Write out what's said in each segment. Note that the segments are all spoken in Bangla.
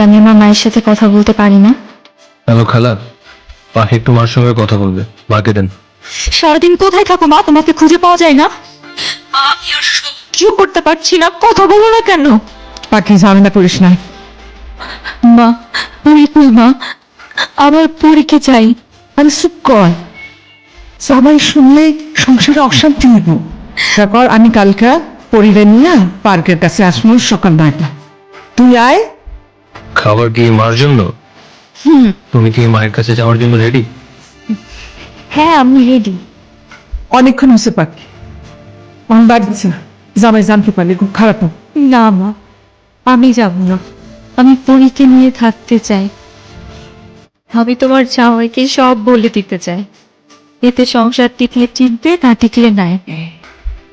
আমি আমার মায়ের সাথে কথা বলতে পারি না? হ্যালো খালা পাখি একটু মার সঙ্গে কথা বলবে। মাকে দেন। সারাদিন কোথায় থাকো মা? তোমাকে খুঁজে পাওয়া যায় না? আমি আর সহ্য করতে পারছি না কথা বলো না কেন? পাখি ঝামেলা করিস না। মা আমি কই মা। আমার পরীকে চাই। আমি চুপ কর। সবাই শুনলে সংসারে অশান্তি হইব। তারপর আমি কালকে পরিবার নিয়ে পার্কের কাছে আসব সকাল নয়টা। তুই আয়। খাবার কি মার জন্য? হুম। তুমি কি মায়ের কাছে যাওয়ার জন্য রেডি হ্যাঁ আমি রেডি অনেকক্ষণ হচ্ছে পাখি। আমার বাড়ি দিচ্ছে না। জামাই জানতে পারলে খুব খারাপ না মা আমি যাব না। আমি পরীকে নিয়ে থাকতে চাই। আমি তোমার জামাইকে সব বলে দিতে চাই। এতে সংসার টিকলে টিকবে না টিকলে নাই।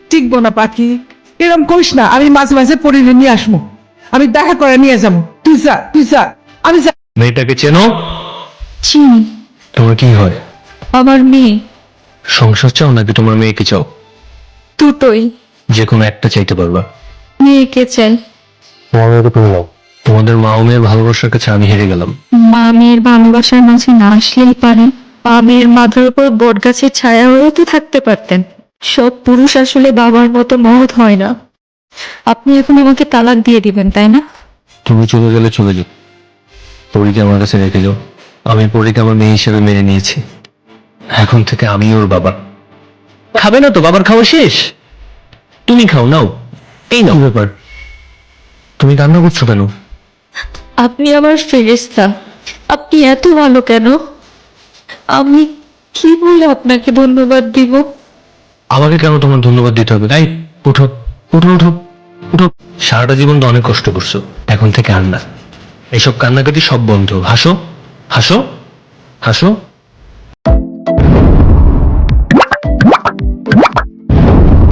টিকবো না পাখি। এরকম করিস না আমি মাঝে মাঝে পরিবার নিয়ে আসব। আমি দেখা করে নিয়ে যাব। তুই যা তুই যা আমি যা মেয়েটাকে চেনো? চিনি। তোমার কি হয়? আমার মেয়ে। সংসার চাও নাকি তোমার মেয়েকে চাও? দুটোই। যে কোনো একটা চাইতে পারবা। মেয়েকে চাই। তোমার মেয়েকে তুমি নাও। তোমাদের মা ও মেয়ের ভালোবাসার কাছে আমি হেরে গেলাম। মা মেয়ের ভালোবাসার মাঝে না আসলেই পারেন মা মেয়ের মাথার উপর বট গাছের ছায়া হয়েও তো থাকতে পারতেন। সব পুরুষ আসলে বাবার মতো মহৎ হয় না। আপনি এখন আমাকে তালাক দিয়ে দিবেন তাই না? তুমি চলে গেলে চলে যাও। পরীকে আমার কাছে রেখে যাও। আমি পরীকে আমার মেয়ে হিসেবে মেনে নিয়েছি। এখন থেকে আমি ওর বাবা। খাবে না তো? বাবার খাওয়া শেষ? তুমি খাও নাও। এই নাও। ব্যাপার? তুমি কান্না করছ কেন? আপনি আমার ফেরেস্তা আপনি এত ভালো কেন? আমি কি বলে আপনাকে ধন্যবাদ দিব? আমাকে কেন তোমার ধন্যবাদ দিতে হবে? তাই উঠো। উঠো উঠো উঠো। সারাটা জীবন তো অনেক কষ্ট করছ। এখন থেকে আর না। এইসব কান্নাকাটি সব বন্ধ। হাসো হাসো হাসো।